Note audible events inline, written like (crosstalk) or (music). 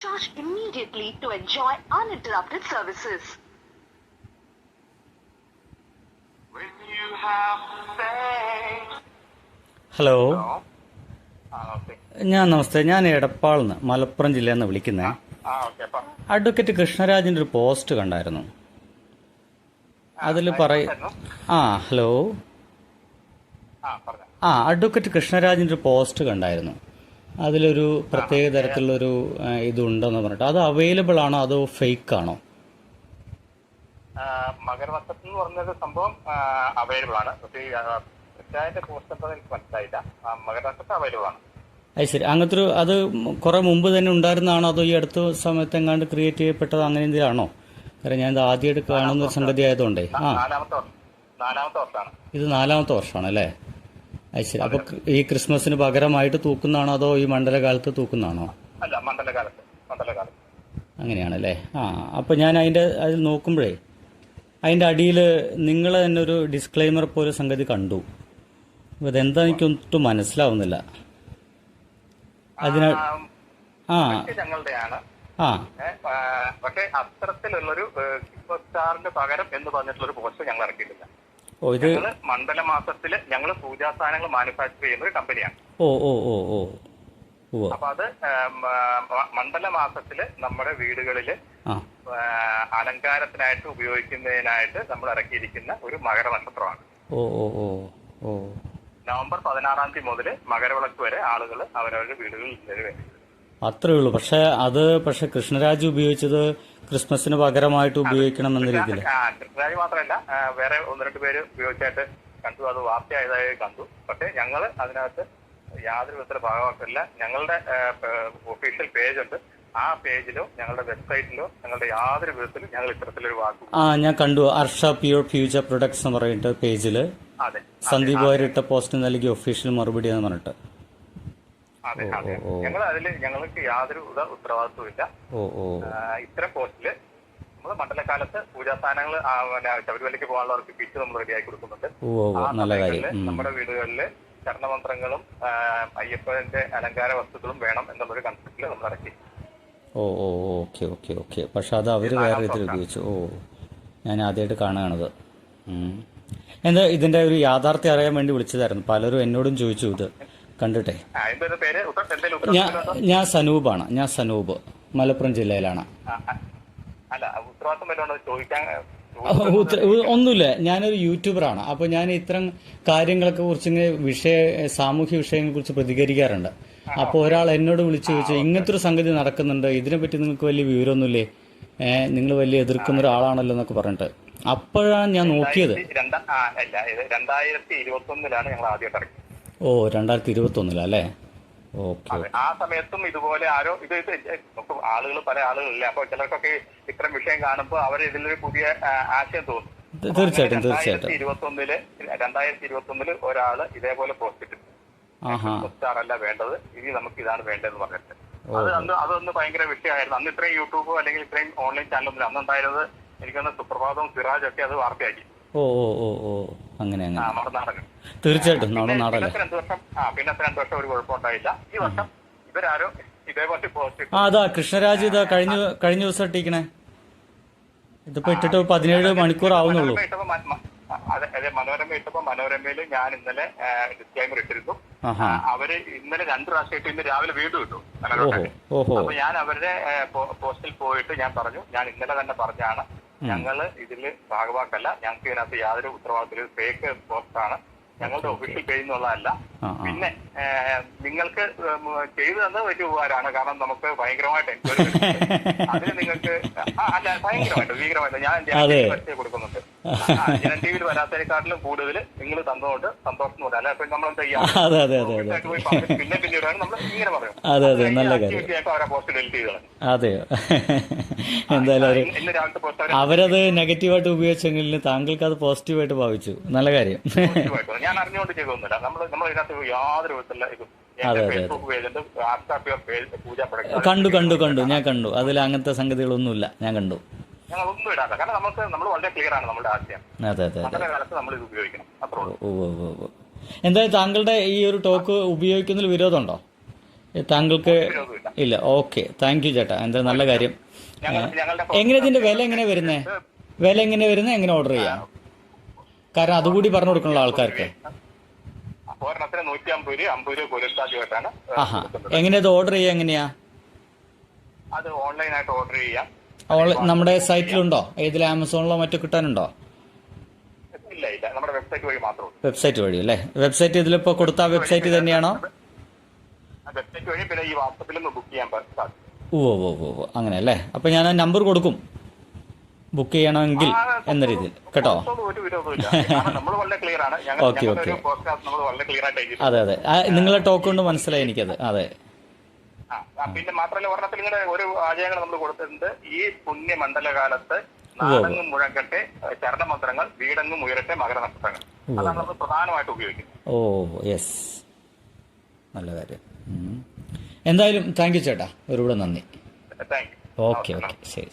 Charge immediately to enjoy uninterrupted services. When you have faith. Hello. Hello. ഞാൻ നമസ്തേ ഞാൻ എടപ്പാളിൽ നിന്ന് മലപ്പുറം ജില്ലയിൽ നിന്ന് വിളിക്കുന്നത് അഡ്വക്കേറ്റ് കൃഷ്ണരാജിന്റെ ഒരു പോസ്റ്റ് കണ്ടായിരുന്നു അതിൽ പറയ ആ ഹലോ ആ അഡ്വക്കേറ്റ് കൃഷ്ണരാജിന്റെ ഒരു പോസ്റ്റ് കണ്ടായിരുന്നു അതിലൊരു പ്രത്യേക തരത്തിലുള്ളൊരു ഇതുണ്ടെന്ന് പറഞ്ഞിട്ട്. അത് അവൈലബിൾ ആണോ അതോ ഫേക്ക് ആണോ മകരനക്ഷത്രം എന്ന് പറഞ്ഞൊരു സംഭവം അവൈലബിൾ ആണ് കൃത്യമായിട്ട് പോസ്റ്റ് എനിക്ക് മനസ്സിലായില്ല. ആ, അവൈലബിൾ ആണ് അത് ശരി. അങ്ങനത്തെ ഒരു അത് കുറെ മുമ്പ് തന്നെ ഉണ്ടായിരുന്നതാണോ? അതോ ഈ അടുത്ത സമയത്ത് എങ്ങാണ്ട് ക്രിയേറ്റ് ചെയ്യപ്പെട്ടത് അങ്ങനെ എന്തിനാണോ കാരണം ഞാൻ ഇത് ആദ്യമായിട്ട് കാണുന്ന ഒരു സംഗതി ആയതുകൊണ്ടേ. ആ. നാലാമത്തെ ഇത് നാലാമത്തെ വർഷമാണ്. അല്ലേ ശരി. അപ്പൊ ഈ ക്രിസ്മസിന് പകരമായിട്ട് തൂക്കുന്നതാണോ അതോ ഈ മണ്ഡലകാലത്ത് തൂക്കുന്നതാണോ? അല്ല മണ്ഡലകാലത്ത് മണ്ഡലകാലത്ത്. അങ്ങനെയാണല്ലേ? ആ അപ്പൊ ഞാൻ അതിന്റെ അതിൽ നോക്കുമ്പോഴേ അതിന്റെ അടിയിൽ നിങ്ങൾ തന്നെ ഒരു ഡിസ്ക്ലൈമർ പോലെ സംഗതി കണ്ടു. അപ്പൊ ഇതെന്താ എനിക്കൊട്ടും മനസ്സിലാവുന്നില്ല. അതിന് ആ, ഞങ്ങളുടെയാണ് ആ. പക്ഷേ അത്തരത്തിലുള്ളൊരു ക്രിസ്മസ് സ്റ്റാറിന് പകരം എന്ന് പറഞ്ഞിട്ടുള്ളൊരു പോസ്റ്റ് ഞങ്ങൾ ഇറക്കിയിട്ടില്ല. ഞങ്ങൾ മണ്ഡല മാസത്തിൽ ഞങ്ങൾ പൂജാസ്ഥാനങ്ങൾ മാനുഫാക്ചർ ചെയ്യുന്ന ഒരു കമ്പനിയാണ് ഓ ഓ ഓ. ഓ അപ്പൊ അത് മണ്ഡല മാസത്തിൽ നമ്മുടെ വീടുകളിൽ അലങ്കാരത്തിനായിട്ട് ഉപയോഗിക്കുന്നതിനായിട്ട് നമ്മൾ ഇറക്കിയിരിക്കുന്ന ഒരു മകര നക്ഷത്രമാണ് ഓ ഓ ഓ ഓ. നവംബർ പതിനാറാം തീയതി മുതൽ മകരവിളക്ക് വരെ ആളുകൾ അവരവരുടെ വീടുകളിൽ ഇടുന്നത് അത്രേ ഉള്ളൂ. പക്ഷെ അത് പക്ഷെ കൃഷ്ണരാജ് ഉപയോഗിച്ചത് ക്രിസ്മസിന് പകരമായിട്ട് ഉപയോഗിക്കണം എന്ന രീതിയിൽ കൃഷ്ണരാജ് മാത്രമല്ല വേറെ ഒന്ന് രണ്ട് പേര് ഉപയോഗിച്ചായിട്ട് കണ്ടു. അത് വാർത്തയായതായി കണ്ടു. പക്ഷെ ഞങ്ങൾ അതിനകത്ത് യാതൊരു വിധത്തിലുള്ള ഭാഗമാക്കില്ല ഞങ്ങളുടെ ഒഫീഷ്യൽ പേജ് ഉണ്ട്. ആ പേജിലോ ഞങ്ങളുടെ വെബ്സൈറ്റിലോ ഞങ്ങളുടെ യാതൊരു വിധത്തിലും ഞങ്ങൾ ഇത്തരത്തിലൊരു വാക്ക് ആ ഞാൻ കണ്ടു. അർഷ പ്യൂർ ഫ്യൂച്ചർ പ്രൊഡക്ട്സ് എന്ന് പറയുന്ന പേജിൽ അതെ സന്ദീപ് ഇട്ട പോസ്റ്റ് നൽകി ഒഫീഷ്യൽ മറുപടി എന്ന് പറഞ്ഞിട്ട്. അതെ അതെ. ഞങ്ങൾ അതിൽ ഞങ്ങൾക്ക് യാതൊരു ഉത്തരവാദിത്വം ഉത്തരവാദിത്വവും ഇല്ല ഇത്തരം പോസ്റ്റിൽ നമ്മൾ മണ്ഡലകാലത്ത് പൂജാസ്ഥാനങ്ങൾ ശബരിമലയ്ക്ക് പോകാനുള്ളവർക്ക് കിറ്റ് നമ്മൾ റെഡിയാക്കി കൊടുക്കുന്നുണ്ട്. ആ സമയങ്ങളിൽ നമ്മുടെ വീടുകളിൽ ചരണമന്ത്രങ്ങളും അയ്യപ്പന്റെ അലങ്കാര വസ്തുക്കളും വേണം എന്നുള്ളൊരു കൺസെപ്റ്റിൽ നമ്മൾ ഇറക്കി. ഓ ഓ ഓക്കെ ഓക്കെ ഓക്കെ. പക്ഷെ അത് അവർ വേറെ രീതിയിൽ ഉപയോഗിച്ചു. ഓ ഞാൻ ആദ്യമായിട്ട് കാണുകയാണത്. എന്താ ഇതിന്റെ ഒരു യാഥാർത്ഥ്യം അറിയാൻ വേണ്ടി വിളിച്ചതായിരുന്നു. പലരും എന്നോടും ചോദിച്ചു ഇത്. കണ്ടിട്ടെ. ഞാൻ ഞാൻ സനൂപാണ് ഞാൻ സനൂപ് മലപ്പുറം ജില്ലയിലാണ്. ഒന്നുമില്ല. ഞാനൊരു യൂട്യൂബറാണ്. അപ്പോൾ ഞാൻ ഇത്തരം കാര്യങ്ങളൊക്കെ കുറിച്ച് ഇങ്ങനെ വിഷയ സാമൂഹ്യ വിഷയങ്ങളെ കുറിച്ച് പ്രതികരിക്കാറുണ്ട്. അപ്പോൾ ഒരാൾ എന്നോട് വിളിച്ചു ചോദിച്ചു ഇങ്ങനത്തെ ഒരു സംഗതി നടക്കുന്നുണ്ട്. ഇതിനെപ്പറ്റി നിങ്ങൾക്ക് വലിയ വിവരമൊന്നുമില്ലേ? നിങ്ങൾ വലിയ എതിർക്കുന്ന ഒരാളാണല്ലോ എന്നൊക്കെ പറഞ്ഞിട്ട്. അപ്പോഴാണ് ഞാൻ നോക്കിയത്. രണ്ടായിരത്തി ഇരുപത്തി ഒന്നിലാണ് ഞങ്ങൾ ആദ്യം ഇറക്കിയത് ഓ രണ്ടായിരത്തി ഇരുപത്തി ഓക്കെ അതെ ആ സമയത്തും ഇതുപോലെ ആരോ ഇത് ഇത് ആളുകൾ പല ആളുകളില്ല അപ്പൊ ചിലർക്കൊക്കെ ഇത്തരം വിഷയം കാണുമ്പോൾ അവർ ഇതിലൊരു പുതിയ ആശയം തോന്നും. തീർച്ചയായിട്ടും തീർച്ചയായിട്ടും ഇരുപത്തി ഒന്നിൽ രണ്ടായിരത്തി ഇരുപത്തി ഒന്നിൽ ഒരാൾ ഇതേപോലെ പോസ്റ്റ് ഇട്ടു ആഹാ. സ്റ്റാർ അല്ല വേണ്ടത് ഇനി നമുക്ക് ഇതാണ് വേണ്ടതെന്ന് പറഞ്ഞിട്ട്. അത് അന്ന് അതൊന്ന് ഭയങ്കര വിഷയമായിരുന്നു. അന്ന് ഇത്രയും യൂട്യൂബോ അല്ലെങ്കിൽ ഇത്രയും ഓൺലൈൻ ചാനലൊന്നും അന്ന് ഉണ്ടായിരുന്നത് എനിക്കൊന്ന് സുപ്രഭാതവും സിറാജ് ഒക്കെ അത് വാർത്തയാക്കി. ഓ ഓ ഓ ഓ. അങ്ങനെ അങ്ങനെ. നമ്മുടെ നാടകം. തീർച്ചയായിട്ടും നമ്മുടെ നാടല്ലേ പിന്നത്തെ രണ്ടു വർഷം ഒരു കുഴപ്പമുണ്ടായില്ല. ഈ വർഷം ഇവരാരോ ഇതേപോലെ പോസ്റ്റ് ആ അതാ കൃഷ്ണരാജ് ഇതാ കഴിഞ്ഞ കഴിഞ്ഞ ദിവസം ഇട്ടിക്കണേ. ഇതിപ്പോ ഇട്ടിട്ട് പതിനേഴ് മണിക്കൂർ ആവുന്നുള്ളൂ. അതെ മനോരമ ഇട്ടപ്പോ മനോരമയിൽ ഞാൻ ഇന്നലെ ഡിസ്ക്ലൈമർ ഇട്ടിരുന്നു. അവർ ഇന്നലെ രണ്ടു പ്രാവശ്യം ഇട്ട് ഇന്ന് രാവിലെ വീണ്ടും ഇട്ടു അപ്പൊ ഞാൻ അവരുടെ പോസ്റ്റിൽ പോയിട്ട് ഞാൻ പറഞ്ഞു ഞാൻ ഇന്നലെ തന്നെ പറഞ്ഞാണ് ഞങ്ങൾ ഇതിൽ ഭാഗവാക്കല്ല. ഞങ്ങൾക്ക് ഇതിനകത്ത് യാതൊരു ഉത്തരവാദിത്തം ഫേക്ക് പോസ്റ്റാണ് ഞങ്ങളുടെ ഒഫീഷ്യൽ പേജ് എന്നുള്ളതല്ല. പിന്നെ നിങ്ങൾക്ക് ചെയ്തു തന്നത് വലിയ ഉപകാരമാണ്. കാരണം നമുക്ക് ഭയങ്കരമായിട്ട് എൻക്വയറി അതിന് നിങ്ങൾക്ക് അല്ല ഭയങ്കരമായിട്ട് ഭീകരമായിട്ട്. ഞാൻ കൊടുക്കുന്നുണ്ട്. ജനൻ ടി വിയിൽ വരാത്തതിനെക്കാട്ടിലും കൂടുതൽ നിങ്ങൾ തന്നതുകൊണ്ട് സന്തോഷം എന്ന് അല്ല? ഇപ്പൊ നമ്മൾ എന്താ ചെയ്യാ? അതെ അതെ അതെ അതെ. പിന്നെ പിന്നീടാണ് നമ്മൾ ഇങ്ങനെ പറയും. അതെ അതെ നല്ല കാര്യം. അതെ (laughs) എന്തായാലും അവരത് നെഗറ്റീവായിട്ട് ഉപയോഗിച്ചെങ്കിൽ താങ്കൾക്ക് അത് പോസിറ്റീവായിട്ട് ഭാവിച്ചു. നല്ല കാര്യം. ഞാൻ അറിഞ്ഞുകൊണ്ട് ചെയ്തൊന്നുമില്ല നമ്മൾ നമ്മൾ ഇതിനകത്ത് യാതൊരു വിധത്തിലുള്ള കണ്ടു കണ്ടു കണ്ടു. ഞാൻ കണ്ടു. അതിൽ അങ്ങനത്തെ സംഗതികളൊന്നുമില്ല. ഞാൻ കണ്ടു. ഞങ്ങൾ ഒന്നും ഇടാത്ത. കാരണം നമുക്ക് നമ്മൾ വളരെ ക്ലിയർ ആണ് നമ്മുടെ ആശയം. അതെ അതെ അതെ. കാലത്ത് നമ്മൾ ഇത് ഉപയോഗിക്കണം. അത്രേ ഉള്ളൂ. ഓ ഓ ഓ ഓ. എന്തായാലും താങ്കളുടെ ഈ ഒരു ടോക്ക് ഉപയോഗിക്കുന്നതിൽ വിരോധമുണ്ടോ? താങ്കൾക്ക് വിരോധമില്ല. ഇല്ല. ഓക്കെ. താങ്ക് യു ചേട്ടാ. എന്താ നല്ല കാര്യം. ഞങ്ങൾ ഞങ്ങളുടെ എങ്ങനെ ഇതിന്റെ വില എങ്ങനെ വരുന്നേ? വില എങ്ങനെ വരുന്നത് എങ്ങനെ ഓർഡർ ചെയ്യാം? കാരണം അതുകൂടി പറഞ്ഞു കൊടുക്കണല്ലോ ആൾക്കാർക്ക്. ഒരെണ്ണത്തിന് നൂറ്റി അമ്പത് രൂപ അമ്പത് രൂപ കൊറിയർ ചാർജുമായിട്ടാണ് ആഹാ. എങ്ങനെയാ ഇത് ഓർഡർ ചെയ്യാ? എങ്ങനെയാ? അത് ഓൺലൈനായിട്ട് ഓർഡർ ചെയ്യാം. ഓൺലൈൻ നമ്മുടെ സൈറ്റിലുണ്ടോ? ഏതിൽ ആമസോണിലോ മറ്റോ കിട്ടാനുണ്ടോ? ഇല്ല ഇല്ല. നമ്മുടെ വെബ്സൈറ്റ് വഴി മാത്രമേ വെബ്സൈറ്റ് വഴി അല്ലേ? വെബ്സൈറ്റ് ഇതിലിപ്പോ കൊടുത്ത വെബ്സൈറ്റ് തന്നെയാണോ? വെബ്സൈറ്റ് വഴി പിന്നെ ഈ ബുക്ക് ചെയ്യാൻ സാധിക്കും. ഓ ഓ ഓ അങ്ങനെ അല്ലേ? അപ്പൊ ഞാൻ നമ്പർ കൊടുക്കും. ബുക്ക് ചെയ്യണമെങ്കിൽ എന്ന രീതിയിൽ. കേട്ടോ? ഓക്കെ ഓക്കെ (laughs) അതെ അതെ. നിങ്ങളെ ടോക്ക് കൊണ്ട് മനസ്സിലായി എനിക്കത്. അതെ. പിന്നെ മാത്രമല്ല ഒരെണ്ണത്തിൽ ഇങ്ങനെ ഒരു ആചാരങ്ങൾ നമ്മൾ കൊടുത്തിട്ടുണ്ട്. ഈ പുണ്യമണ്ഡലകാലത്ത് നാടെങ്ങും മുഴങ്ങട്ടെ ചരണമന്ത്രങ്ങൾ വീടെങ്ങും ഉയരട്ടെ മകരനക്ഷത്രങ്ങൾ. അതാണ് നമ്മൾ പ്രധാനമായിട്ട് ഉപയോഗിക്കുന്നത്. ഓ യെസ് നല്ല കാര്യം. എന്തായാലും താങ്ക് യു ചേട്ടാ. ഒരുപാട് നന്ദി. താങ്ക് യു ഓക്കെ ഓക്കെ ശരി.